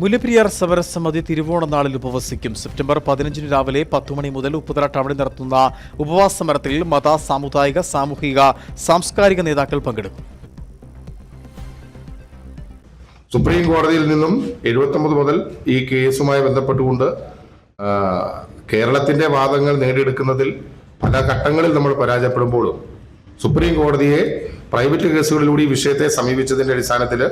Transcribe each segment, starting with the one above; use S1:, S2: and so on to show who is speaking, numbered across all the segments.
S1: മുല്ലപ്പെരിയാർ സമരസമിതി തിരുവോണ നാളിൽ ഉപവസിക്കും. സെപ്റ്റംബർ പതിനഞ്ചിന് രാവിലെ മണി മുതൽ ഉപ്പുതറ ടൗണിൽ നടത്തുന്ന ഉപവാസ സമരത്തിൽ മത സാമുദായിക സാമൂഹിക സാംസ്കാരിക നേതാക്കൾ പങ്കെടുക്കും.
S2: സുപ്രീം കോടതിയിൽ നിന്നും എഴുപത്തൊമ്പത് മുതൽ ഈ കേസുമായി ബന്ധപ്പെട്ടുകൊണ്ട് കേരളത്തിന്റെ വാദങ്ങൾ നേടിയെടുക്കുന്നതിൽ പല ഘട്ടങ്ങളിൽ നമ്മൾ പരാജയപ്പെടുമ്പോഴും സുപ്രീം കോടതിയെ പ്രൈവറ്റ് കേസുകളിലൂടെ ഈ വിഷയത്തെ സമീപിച്ചതിന്റെ അടിസ്ഥാനത്തിൽ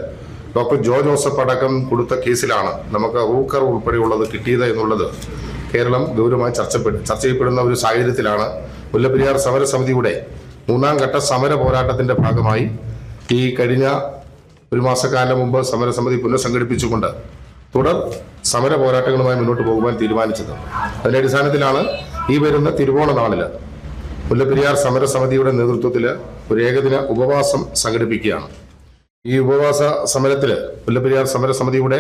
S2: ഡോക്ടർ ജോ ജോസഫ് അടക്കം കൊടുത്ത കേസിലാണ് നമുക്ക് റൂക്കർ ഉൾപ്പെടെയുള്ളത് കിട്ടിയത് എന്നുള്ളത് കേരളം ഗൗരവമായി ചർച്ചപ്പെ ചർച്ച ചെയ്യപ്പെടുന്ന ഒരു സാഹചര്യത്തിലാണ് മുല്ലപ്പെരിയാർ സമരസമിതിയുടെ മൂന്നാം ഘട്ട സമര പോരാട്ടത്തിന്റെ ഭാഗമായി ഈ കഴിഞ്ഞ ഒരു മാസക്കാലം മുമ്പ് സമരസമിതി പുനഃസംഘടിപ്പിച്ചുകൊണ്ട് തുടർ സമര പോരാട്ടങ്ങളുമായി മുന്നോട്ട് പോകുവാൻ തീരുമാനിച്ചത്. അതിന്റെ അടിസ്ഥാനത്തിലാണ് ഈ വരുന്ന തിരുവോണ നാളിൽ മുല്ലപ്പെരിയാർ സമരസമിതിയുടെ നേതൃത്വത്തിൽ ഒരു ഏകദിന ഉപവാസം സംഘടിപ്പിക്കുകയാണ്. ഈ ഉപവാസ സമരത്തിൽ മുല്ലപ്പെരിയാർ സമരസമിതിയുടെ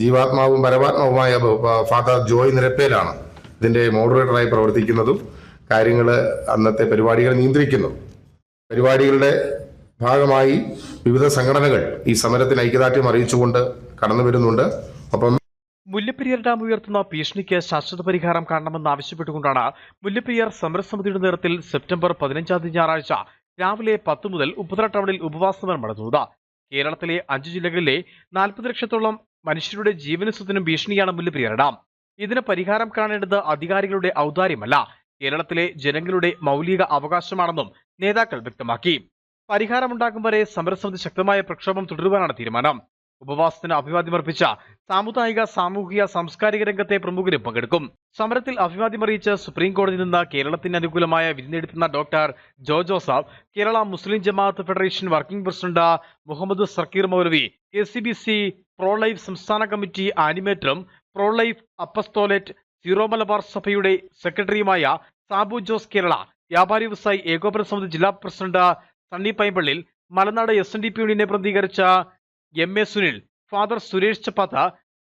S2: ജീവാത്മാവും പരമാത്മാവുമായ ഫാദർ ജോയ് നിരപ്പേലാണ് ഇതിന്റെ മോഡറേറ്ററായി പ്രവർത്തിക്കുന്നതും കാര്യങ്ങൾ അന്നത്തെ പരിപാടികൾ നിയന്ത്രിക്കുന്നു പരിപാടികളുടെ ഭാഗമായി വിവിധ സംഘടനകൾ ഈ സമരത്തിന് ഐക്യദാർഢ്യം അറിയിച്ചുകൊണ്ട് കടന്നു വരുന്നുണ്ട്. ഒപ്പം
S1: മുല്ലപ്പെരിയാർ ഡാം ഉയർത്തുന്ന ഭീഷണിക്ക് ശാശ്വത പരിഹാരം കാണണമെന്നാവശ്യപ്പെട്ടുകൊണ്ടാണ് മുല്ലപ്പെരിയാർ സമരസമിതിയുടെ നേതൃത്വത്തിൽ സെപ്റ്റംബർ പതിനഞ്ചാം തീയതി ഞായറാഴ്ച രാവിലെ പത്ത് മുതൽ ഉപ്പുതറ ടൗണിൽ ഉപവാസമരം നടത്തുന്നത്. കേരളത്തിലെ അഞ്ച് ജില്ലകളിലെ നാൽപ്പത് ലക്ഷത്തോളം മനുഷ്യരുടെ ജീവനും സ്വത്തിനും ഭീഷണിയാണ് മുല്ലപ്പെരിയാർ ഡാം ഇതിന് പരിഹാരം കാണേണ്ടത് അധികാരികളുടെ ഔദാര്യമല്ല. കേരളത്തിലെ ജനങ്ങളുടെ മൗലിക അവകാശമാണെന്നും നേതാക്കൾ വ്യക്തമാക്കി. പരിഹാരമുണ്ടാക്കും വരെ സമരസമിതി ശക്തമായ പ്രക്ഷോഭം തുടരുവാനാണ് തീരുമാനം. ഉപവാസത്തിന് അഭിവാദ്യമർപ്പിച്ച സാമുദായിക സാമൂഹിക സാംസ്കാരിക രംഗത്തെ പ്രമുഖരും പങ്കെടുക്കും. സമരത്തിൽ അഭിവാദ്യമറിയിച്ച് സുപ്രീം നിന്ന് കേരളത്തിന് അനുകൂലമായ വിധി നേടുത്തുന്ന doctor Jo Joseph Kerala Muslim Jamaat federation working president Muhammad Zakir Maulavi K C B C pro life സംസ്ഥാന committee ആനിമേറ്ററും pro life apostolate Syro Malabar സഭയുടെ സെക്രട്ടറിയുമായ സാബു ജോസ് കേരള വ്യാപാരി വ്യവസായി ഏകോപന സമിതി ജില്ലാ president Sunny Paimpallil Malanad S N D P യൂണിയനെ പ്രതികരിച്ച M A Sunil father Suresh Chappath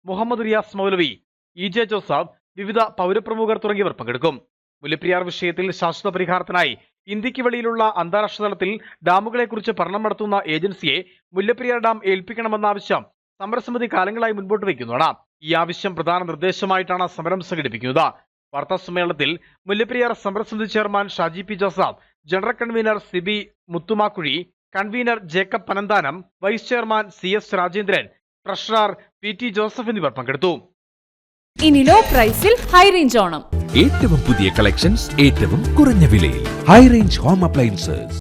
S1: Muhammad Riyas Maulavi E J Joseph വിവിധ പൗരപ്രമുഖർ തുടങ്ങിയവർ പങ്കെടുക്കും. മുല്ലപ്പെരിയാർ വിഷയത്തിൽ ശാശ്വത പരിഹാരത്തിനായി ഇന്ത്യയ്ക്ക് വെളിയിലുള്ള അന്താരാഷ്ട്ര തലത്തിൽ ഡാമുകളെക്കുറിച്ച് പഠനം നടത്തുന്ന ഏജൻസിയെ മുല്ലപ്പെരിയാർ ഡാം ഏൽപ്പിക്കണമെന്ന ആവശ്യം സമരസമിതി കാലങ്ങളായി മുൻപോട്ട് വയ്ക്കുന്നതാണ്. ഈ ആവശ്യം പ്രധാന നിർദ്ദേശമായിട്ടാണ് സമരം സംഘടിപ്പിക്കുന്നത്. വാർത്താ സമ്മേളനത്തിൽ മുല്ലപ്പെരിയാർ സമരസമിതി chairman Shaji P Joseph general convener Sibi Muthumakkuzhi convener Jacob Panamthanam vice chairman C S Rajendran treasurer P T Joseph എന്നിവർ പങ്കെടുത്തു.
S3: ഇനി ലോ പ്രൈസിൽ ഹൈ റേഞ്ച് ഓണം.
S4: ഏറ്റവും പുതിയ കളക്ഷൻസ് ഏറ്റവും കുറഞ്ഞ വിലയിൽ. High range home appliances.